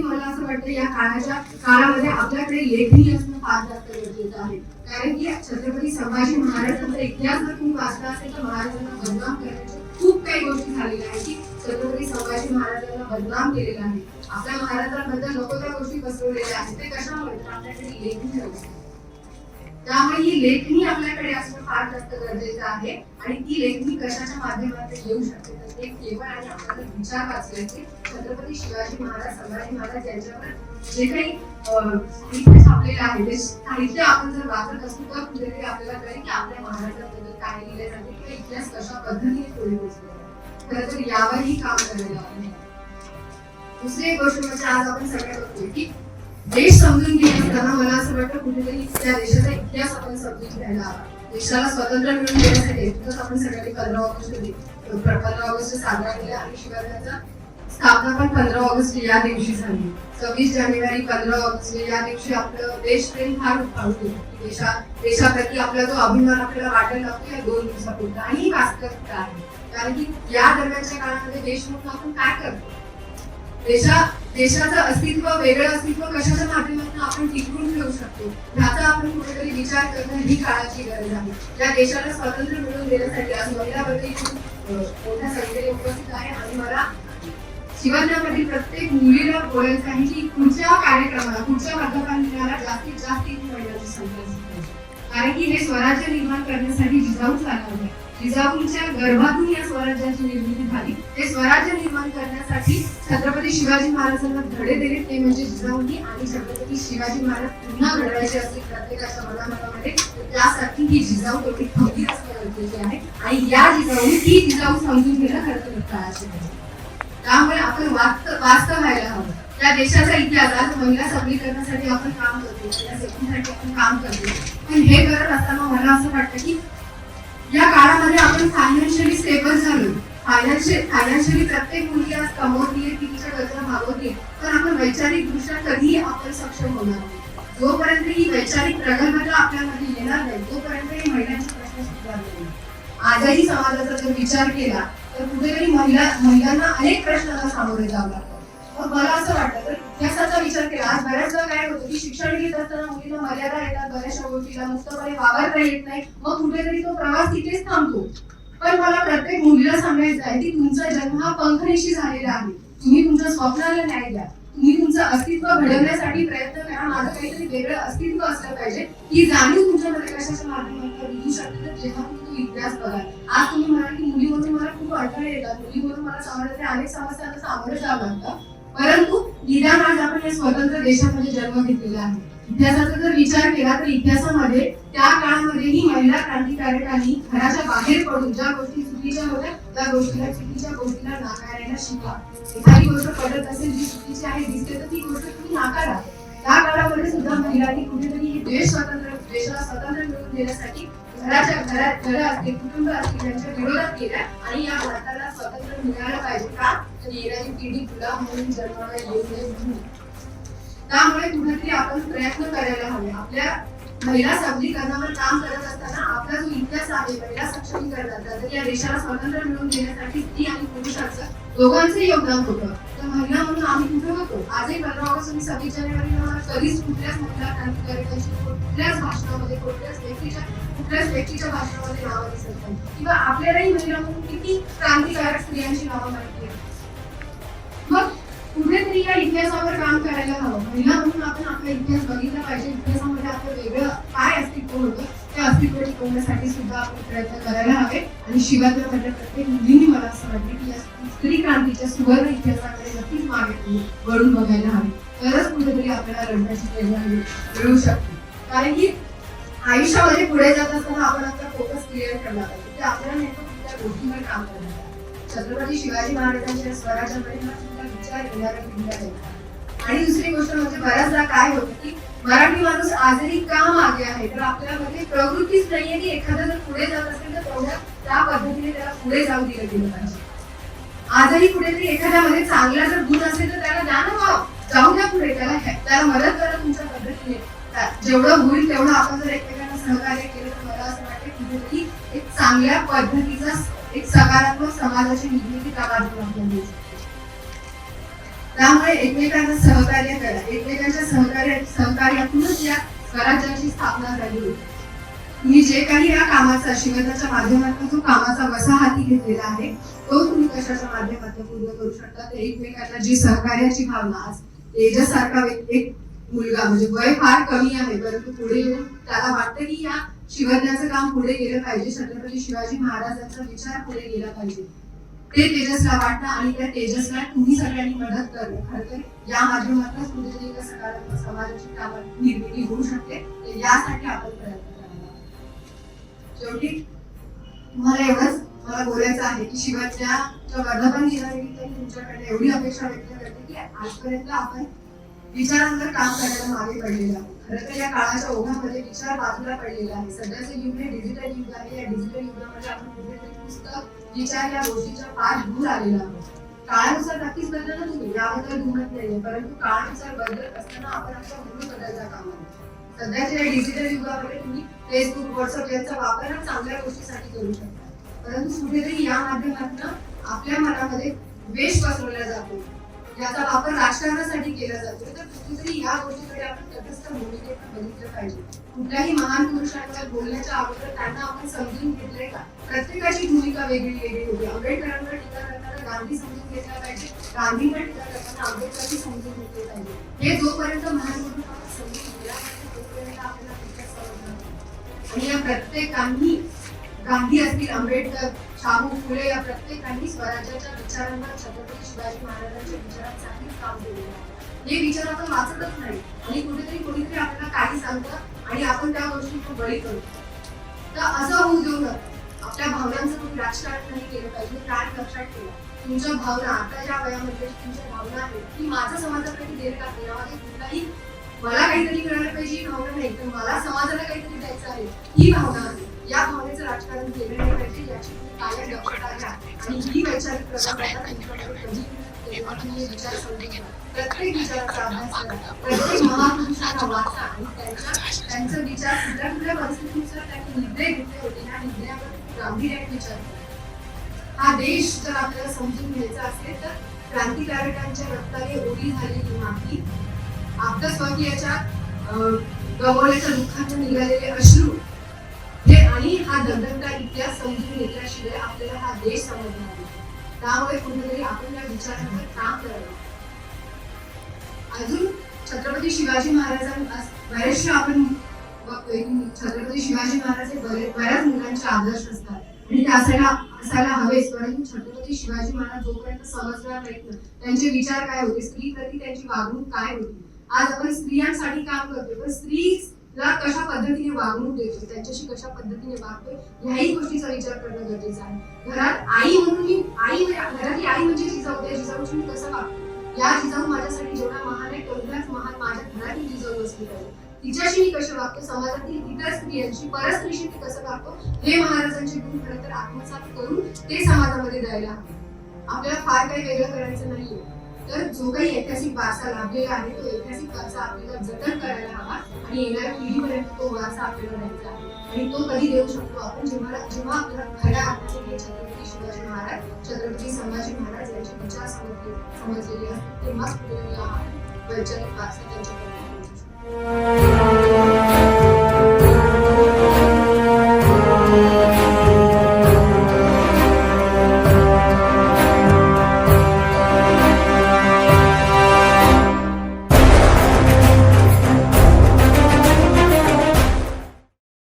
तरी मला असं वाटतं या काळाच्या काळामध्ये आपल्याकडे लेखणी असणं फार जास्त गरजेचं आहे. कारण की छत्रपती संभाजी महाराजांचा इतिहास जर तुम्ही वाचला असेल तर महाराजांना बदनाम करण्याच्या खूप काही गोष्टी झालेल्या आहेत की छत्रपती संभाजी महाराजांना बदनाम केलेला आहे. आपल्या महाराजांबद्दल नको त्या गोष्टी पसरवलेल्या आहेत. ते कशामुळे? तर आपल्याकडे लेखणी नव्हती. त्यामुळे ही लेखणी आपल्याकडे असणं फार जास्त गरजेचं आहे आणि ती लेखणी कशाच्या माध्यमातून येऊ शकते? तर ते केवळ आणि आपल्याला विचार वाचले छत्रपती शिवाजी महाराज संभाजी महाराज यांच्यावर जे काही छापलेलं आहे ते साहित्य आपण जर वाचत असू तर कुठेतरी आपल्याला कळेल की आपल्या महाराजांबद्दल काय लिहिले जाते किंवा इतिहास कशा पद्धतीने पुढे पोहोचलेला खरं तर यावरही काम करायला आपण दुसरी एक गोष्ट म्हणजे आज आपण सगळे बघतोय की देश समजून घेत असताना मला असं वाटतं कुठेतरी त्या देशाचा इतिहास आपण समजून घ्यायला हवा देशाला स्वातंत्र्य मिळवून देण्यासाठी एकच आपण सगळ्यांनी पंधरा ऑगस्ट पंधरा ऑगस्ट साजरा केला आणि शिवाय स्थापना पण पंधरा ऑगस्ट या दिवशी झाली. सव्वीस जानेवारी पंधरा ऑगस्ट या दिवशी आपलं देशप्रेम फार उफाळतो देशा देशाप्रती आपला जो अभिमान आपल्याला वाटायला लागतो या दोन दिवसापुरता आणि ही वास्तविकता आहे. कारण की या दरम्यानच्या काळामध्ये देश म्हणून आपण काय करतो? देशा देशाचं अस्तित्व वेगळं अस्तित्व कशाच्या माध्यमातून आपण टिकवून ठेवू शकतो? ह्याचा आपण कुठेतरी विचार करणं ही काळाची गरज आहे. या देशाला स्वातंत्र्य मिळवून देण्यासाठी आज महिला वर्गही खूप मोठ्या संख्येने उपस्थित आहे. आणि मला शिवजनामधील प्रत्येक मुलीला बोलायचं आहे की पुढच्या कार्यक्रमाला पुढच्या वर्धमान जास्तीत जास्त महिलांची संख्या कारण की हे स्वराज्य निर्माण करण्यासाठी जिजाऊ चालला आहे. जिजाऊंच्या गर्भातून या स्वराज्याची निर्मिती झाली. ते स्वराज्य निर्माण करण्यासाठी छत्रपती शिवाजी महाराजांना धडे दिले. ते म्हणजे जिजाऊंनी आणि छत्रपती शिवाजी महाराज पुन्हा घडवायचे असतील प्रत्येकाच्या मनामनामध्ये त्यासाठी ही जिजाऊ तेवढी खंबीर असणं गरजेचे आहे. आणि या जिजाऊ ही जिजाऊ समजून घेणं खरं तर काळाची त्यामुळे आपण वास्तव वास्तव व्हायला हवं. त्या देशाचा इतिहास आज महिला सबलीकरणासाठी आपण काम करतो महिला सेफ्टीसाठी आपण काम करतो पण हे करत असताना मला असं वाटतं की या काळामध्ये आपण फायनान्शियली स्टेबल झालो. फायनान्शियल फायनान्शियली प्रत्येक मुली आज कमवतीये तिच्या गरजा भागवतीये पण आपण वैचारिक दृष्ट्या कधीही आपण सक्षम होणार नाही. जोपर्यंत ही वैचारिक प्रगल्भता आपल्यामध्ये येणार नाही तोपर्यंत हे महिलांचे प्रश्न सुटणार नाही. आजही समाजाचा जर विचार केला तर कुठेतरी महिला महिलांना अनेक प्रश्नांना सामोरे जावं लागतात मग मला असं वाटतं तर इतिहासाचा विचार केला आज बऱ्याचदा काय होतं की शिक्षण घेत असताना मुलींना मर्यादा येतात बऱ्याचशा गोष्टीला मुक्तपणे वावरता येत नाही. मग कुठेतरी तो प्रवास तिथेच थांबतो. पण मला प्रत्येक मुलीला सांगायचं आहे की तुमचा जन्म हा पंखनिशी झालेला आहे. तुम्ही तुमच्या स्वप्नाला न्याय द्या. तुम्ही तुमचं अस्तित्व घडवण्यासाठी प्रयत्न करा. माझं काहीतरी वेगळं अस्तित्व असलं पाहिजे. ही जाणीव तुमच्यामध्ये कशाच्या माध्यमातून निघू शकते? तर जेव्हा तुम्ही तो इतिहास बघाल. आज तुम्ही म्हणाल की मुली म्हणून मला खूप अडथळे येतात. मुली म्हणून मला समाजातल्या अनेक समस्यांना सामोरं जावं लागतं परंतु आज आपण या स्वतंत्र देशामध्ये जन्म घेतलेला आहे इतिहासाचा जर विचार केला तर इतिहासामध्ये त्या काळामध्ये ही महिला क्रांतिकारकांनी घराच्या बाहेर पडून ज्या गोष्टी चुकीच्या होत्या त्या गोष्टीला चुकीच्या गोष्टीला नाकारायला शिका एखादी गोष्ट पडत असेल जी चुकीची आहे दिसते तर ती गोष्ट तुम्ही नाकारा त्या काळामध्ये सुद्धा महिलांनी कुठेतरी हे देश स्वतंत्र देशाला स्वतंत्र मिळवून देण्यासाठी घराच्या घरात घर असतील कुटुंब असतील यांच्या विरोधात केल्या आणि या भारताला स्वतंत्र मिळायला पाहिजे का येणारी पिढी तुला म्हणून जन्माला येऊ नये म्हणून. त्यामुळे कुठेतरी आपण प्रयत्न करायला हवे. आपल्या महिला सबलीकरणावर काम करत असताना आपला जो इतिहास आहे महिला सक्षमीकरणाचा तर या देशाला स्वातंत्र्य मिळवून देण्यासाठी ती आणि पुरुषाचं दोघांचं योगदान होतं तर महिला म्हणून आम्ही कुठे होतो? आजही पंधरा ऑगस्ट आणि सव्वीस जानेवारी कधीच कुठल्याच महिला क्रांतिकारकांची कुठल्याच भाषणामध्ये कुठल्याच व्यक्तीच्या कुठल्याच व्यक्तीच्या भाषणामध्ये नावं दिसत नाही. किंवा आपल्यालाही महिला म्हणून किती क्रांतिकारक स्त्रियांची नावं माहिती म्हणजे कुठेतरी या इतिहासावर काम करायला हवं. महिला म्हणून आपण आपला इतिहास बघितला पाहिजे. इतिहासामध्ये आपलं वेगळं काय अस्तित्व होतं त्या अस्तित्व टिकवण्यासाठी सुद्धा आपण प्रयत्न करायला हवे. आणि शिवाजीमध्ये प्रत्येक मुलींनी मला असं वाटतं की या स्त्री क्रांतीच्या सुवर्ण इतिहासाकडे नक्कीच मागे वळून बघायला हवे. तरच कुठेतरी आपल्याला लढण्याची प्रेरणा मिळू शकते. कारण की आयुष्यामध्ये पुढे जात असताना आपण आपला फोकस क्लिअर करणार पाहिजे म्हणजे ते आपल्याला नेमकं कुठल्या गोष्टीवर काम करणार छत्रपती शिवाजी महाराजांच्या स्वराज्यामध्ये आणि दुसरी गोष्ट म्हणजे बऱ्याचदा काय होतं की मराठी माणूस आजही का मागे आहे? तर आपल्यामध्ये प्रवृत्तीच नाहीये की एखादा जर पुढे जात असेल तर तेवढ्या त्या पद्धतीने त्याला पुढे जाऊ दिलं गेलं पाहिजे. आजही कुठेतरी एखाद्यामध्ये चांगला जर गुण असेल तर त्याला द्या ना जाऊ द्या पुढे त्याला त्याला मदत करा तुमच्या पद्धतीने. जेवढं होईल तेवढं आपण जर एकमेकांना सहकार्य केलं तर मला असं वाटतं कुठेतरी एक चांगल्या पद्धतीचा एक सकारात्मक समाजाची निर्मिती त्या बाजूने आपल्याला त्यामुळे एकमेकांना सहकार्य करा. एकमेकांच्या सहकार्य सहकार्यातूनच या स्वराज्याची स्थापना झाली होती. मी जे काही या कामाचा शिवताच्या माध्यमातून जो कामाचा वसा हाती घेतलेला आहे तो तुम्ही कशाच्या माध्यमातून पूर्ण करू शकता? ते एकमेकांना जी सहकार्याची भावना आज तेजसारखा एक मुलगा म्हणजे वय फार कमी आहे परंतु पुढे येऊन त्याला वाटतं की या शिवण्याचं काम पुढे गेलं पाहिजे. छत्रपती शिवाजी महाराजांचा विचार पुढे गेला पाहिजे. ते तेजसला वाटतं आणि त्या तेजसला तुम्ही सगळ्यांनी मदत करणं खरं तर या माध्यमातूनच कुठेतरी एका सकारात्मक समाजाची कामं निर्मिती होऊ शकते. तर यासाठी आपण प्रयत्न करायला शेवटी तुम्हाला एवढंच मला बोलायचं आहे की शिवाच्या वर्धापन दिनानिमित्त तुमच्याकडे एवढी अपेक्षा व्यक्त करते की आजपर्यंत आपण विचारांवर काम करायला मागे पडलेलं आहे. खरं तर या काळाच्या ओघामध्ये विचार बाजूला पडलेला आहे. सध्याचं युग हे डिजिटल युग आहे. या डिजिटल युगामध्ये आपण कुठेतरी पुस्तक विचार या गोष्टीच्या फार दूर आलेला आहोत. काळानुसार नक्कीच बदललं तुम्ही याबद्दल दुमत नाहीये. परंतु काळानुसार बदलत असताना आपण आमच्या मूळ बदलता कामा सध्याच्या या डिजिटल युगामध्ये तुम्ही फेसबुक व्हॉट्सअप यांचा वापर हा चांगल्या गोष्टीसाठी करू शकता. परंतु कुठेतरी या माध्यमातून आपल्या मनामध्ये वेश पसरवला जातो. याचा वापर राजकारणासाठी केला जातो तर कुठेतरी या गोष्टीकडे आपण तटस्थ भूमिकेत बघितलं पाहिजे. कुठल्याही महान पुरुषांच्या बोलण्याच्या अगोदर त्यांना आपण समजून घेतलंय का? प्रत्येकाची भूमिका वेगळी वेगळी होती. आंबेडकरांवर टीका करताना गांधी समजून घेतला पाहिजे. गांधीवर टीका करताना आंबेडकरची समजून घेतली पाहिजे. हे जोपर्यंत महान पुरुष आपण समजून घेतला तोपर्यंत आपल्याला आणि या प्रत्येकांनी गांधी असतील आंबेडकर शाहू फुले या प्रत्येकांनी स्वराज्याच्या विचारांवर छत्रपती शिवाजी महाराजांच्या विचारांसाठी काम केलेलं आहे. हे विचार आपण वाचतच नाही. आणि कुठेतरी कुणीतरी आपल्याला काही सांगतं आणि आपण त्या गोष्टी बळी करतो तर असं होऊ देऊ नका. आपल्या भावनांचं तुम्ही राजकारण नाही केलं पाहिजे काय लक्षात ठेवा तुमच्या भावना आता ज्या वयामध्ये तुमच्या भावना आहेत ती माझं समाजाकडे देत का यामध्ये कुठलाही मला काहीतरी करायला पाहिजे ही भावना नाही तर मला समाजाला काहीतरी द्यायचं आहे ही भावना आहे. या भावनेचं राजकारण केलं नाही. आणि ही वैचारिक प्रगती तुमच्याकडे कधी तेव्हा तुम्ही विचार समजून घ्या. प्रत्येक विचाराचा अभ्यास करा प्रत्येक महापुरुषांना वाचा आणि त्यांच्या त्यांचा विचार कुठल्या कुठल्या परिस्थितीनुसार त्यांनी निर्णय घेतले होते या निर्णयावर गांभीर्याने विचार करा देश जर आपल्याला समजून घ्यायचा असेल तर क्रांतिकारकांच्या रक्ताने ओली झालेली माती आपल्या स्वकीयाच्या अं, गमावल्याच्या दुःखातून निघालेले अश्रू हा दगदगता इतिहास समजून घेतल्याशिवाय आपल्याला हा देश समजणार नाही. त्यामुळे कुठेतरी आपण या विचारांवर काम करावं. अजून छत्रपती शिवाजी महाराजांना बरेचसे आपण छत्रपती शिवाजी महाराज हे बऱ्याच मुलांचे आदर्श असतात. आणि ते असायला असायला हवेच परंतु छत्रपती शिवाजी महाराज जोपर्यंत समजणार नाहीत त्यांचे विचार काय होते? स्त्री प्रती त्यांची वागणूक काय होती? आज आपण स्त्रियांसाठी काम करतोय पण स्त्री ला कशा पद्धतीने वागणूक देतो त्यांच्याशी कशा पद्धतीने वागतोय ह्याही गोष्टीचा विचार करणं गरजेचं आहे. घरात आई म्हणून मी आई म्हणजे, घरातली आई म्हणजे जिजाऊ. त्या जिजाऊशी मी कसं वागतो? या जिजाऊ माझ्यासाठी जेवढा महान आहे तेवढाच महान माझ्या घरातील जिजाऊ असली पाहिजे. तिच्याशी मी कसं वागतो? समाजातील इतर स्त्रियांशी परस्त्रीशी मी कसं वागतो? हे महाराजांचे गुण खरं तर आत्मसात करून ते समाजामध्ये द्यायला हवे. आपल्याला फार काही वेगळं करायचं नाहीये. तर जो काही ऐतिहासिक वारसा लाभलेला आहे तो ऐतिहासिक वारसा आपल्याला जतन करायला हवा. आणि येणाऱ्या पिढीपर्यंत तो वारसा आपल्याला द्यायचा आहे. आणि तो कधी देऊ शकतो? आपण जेव्हा जेव्हा आपल्याला खऱ्या अर्थाने छत्रपती शिवाजी महाराज छत्रपती संभाजी महाराज यांचे विचार समजले समजलेले असतात. तेव्हाच कुठेतरी हा वैचारिक वारसा त्यांच्याकडे